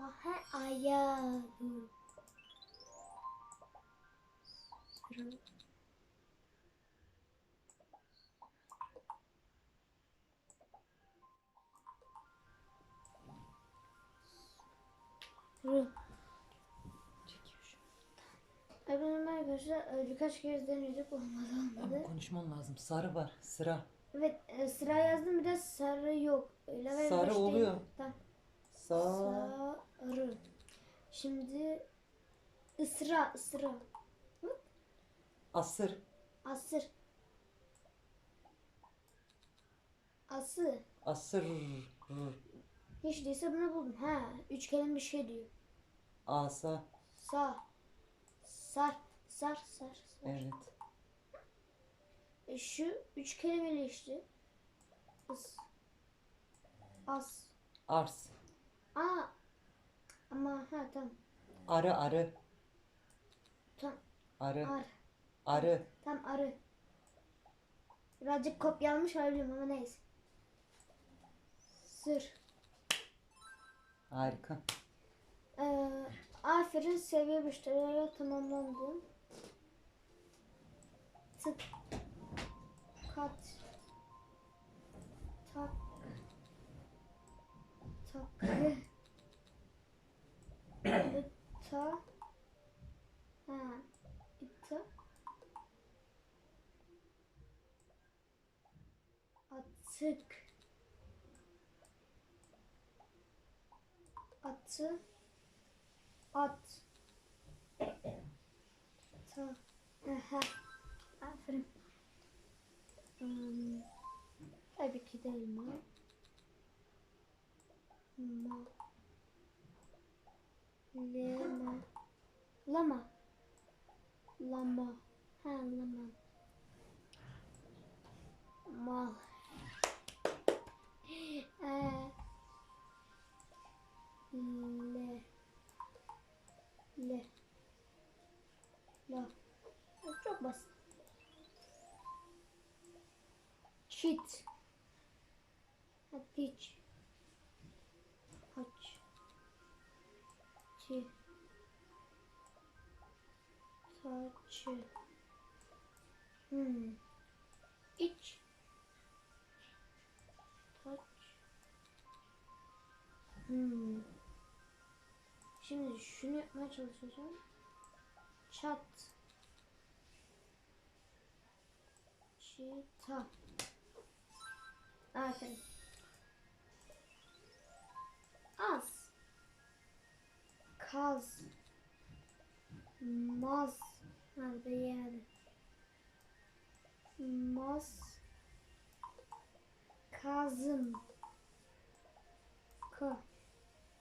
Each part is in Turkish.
Aha ayağı. Sıra. Rı. Efendim arkadaşlar e, birkaç kez denedik olmadı olmadı. konuşman lazım. Sarı var. Sıra. Evet e, sıra yazdım biraz sarı yok. Level Sarı beş değil. oluyor. Tamam. Sa Sarı. Şimdi ısra ısra. asır. Asır. Ası. Asır. Hiç değilse bunu buldum. Ha, üç kelime bir şey diyor. Asa. Sa. Sar. Sar. Sar. sar. Evet. E şu üç kelimeli işte. Is. As. Ars. Aa. Ama ha tamam. Arı arı. Tam Arı. ar. Arı. Tam arı. Birazcık kopyalmış olabilirim ama neyse. Sır. Harika. Ee, aferin seviye müşterilerle tamamlandı. Tık. Kat. Tak. İta. Ha. İta. Atık. Atı. At. Ta. Aha. Aferin. Hmm. Tabii ki de elma. Ma. Lema. Lama. Lama. Ha lama. Mal. Ee, le. Le. La. Çok basit. Cheat. Ateş. Çi. Saçı. Hmm. İç. Taç. Hmm. Şimdi şunu yapmaya çalışacağım. Çat. Çita. Aferin. Kaz. Maz. Nerede yani? Maz. Kazım. Ka.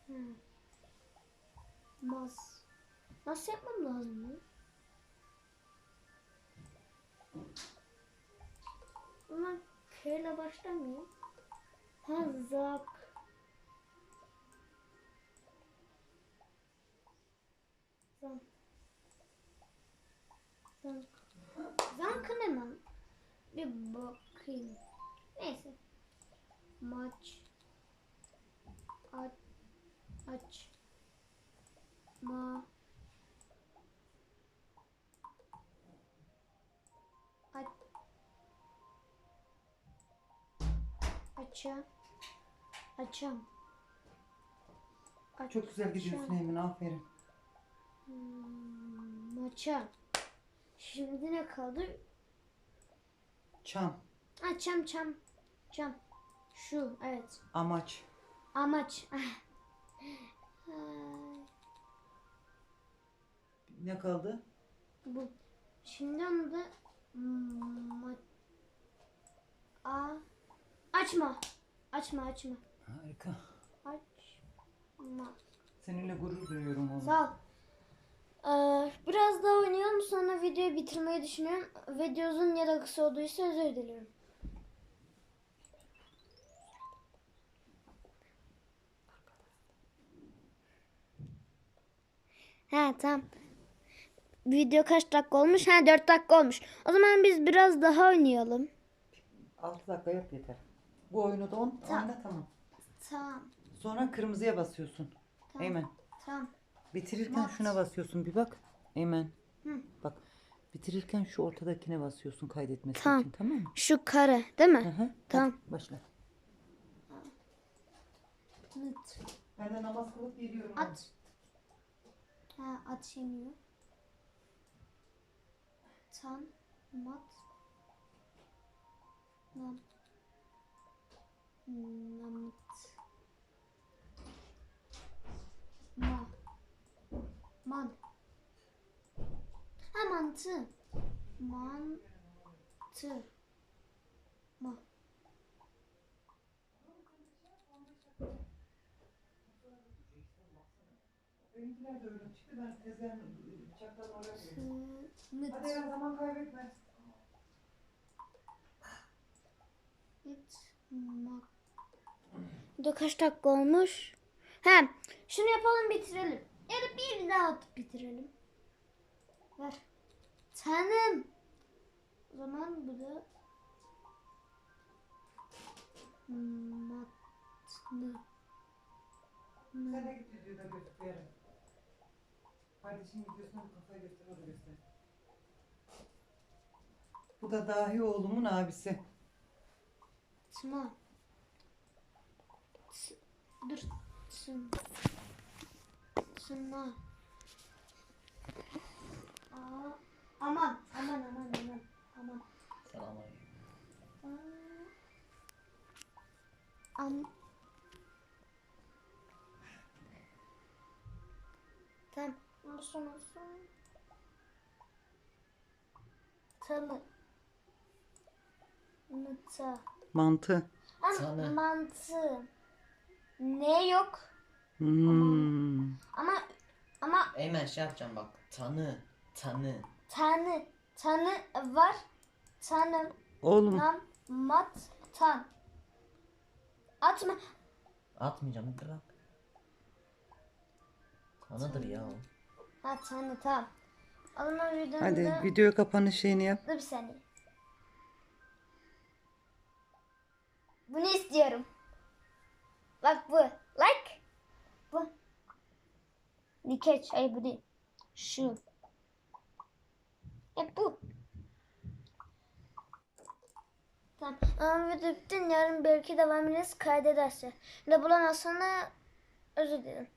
Ha. Maz. Nasıl yapmam lazım bunu? Ama K ile başlamıyor. Ha. Zank. Zank ne lan? Bir bakayım. Neyse. Maç. Aç. Aç. Ma. Aç. Açam. Açam. Aç. Çok güzel gidiyorsun Emin. Aferin. Hmm, maça. Şimdi ne kaldı? Çam. Ha çam çam. Çam. Şu evet. Amaç. Amaç. Ne kaldı? Bu. Şimdi onu da ma- A. Açma. Açma açma. Harika. Açma. Seninle gurur duyuyorum oğlum. Sağ ol. Ee, biraz daha oynayalım sonra videoyu bitirmeyi düşünüyorum. Video uzun ya da kısa olduysa özür diliyorum. He tamam. Video kaç dakika olmuş? Ha 4 dakika olmuş. O zaman biz biraz daha oynayalım. 6 dakika yap yeter. Bu oyunu da 10 Tamam. tamam. Tamam. Sonra kırmızıya basıyorsun. Tamam. Eymen. Tamam. Bitirirken Mat. şuna basıyorsun bir bak. Eymen. Hı. Bak. Bitirirken şu ortadakine basıyorsun kaydetmesi Tamam. için tamam mı? Şu kare değil mi? hı. Tamam. Hadi başla. Nıt. Ben de namaz kılıp geliyorum. At. Ha at yemiyor. Tan. Mat. Nam. Namıt. Ma. Man. Ha mantı. Mantı. Ma. Benimkiler de öyle çıktı. Ben tezgahın bıçaklarını oraya. Mıt. Hadi Eren zaman kaybetme. Burada kaç dakika olmuş? He, şunu yapalım bitirelim. Ya da bir daha atıp bitirelim. Ver. Tanım. O zaman bu da matlı. Sen de git videoda göster. Kardeşim videosuna bir kafayı göster o da göster. Bu da dahi oğlumun abisi. Tına. T- Dur. Tın. Tına. Aa, aman, aman, aman, aman, aman. Selamünaleyküm. Am. Tamam. Sonra son. Tanı. Nıta. Mantı. Tanı. mantı. Ne yok? Hmm. Ama ama Eymen şey yapacağım bak. Tanı. Tanı. Tanı tanı var. Tanım Oğlum nam mat tan. Atma. Atmayacağım bırak. Tanıdır ya o. Ha tanı tamam. Zaman videonun hadi da- video kapanış şeyini yap. Dur bir saniye. Bunu istiyorum. Bak bu. Like. Bu. Dikeç. Hayır bu değil. Şu. E bu. Tamam. Ama video. Yarın belki devam ederiz. Kaydederse. Ne bulan aslında özür dilerim.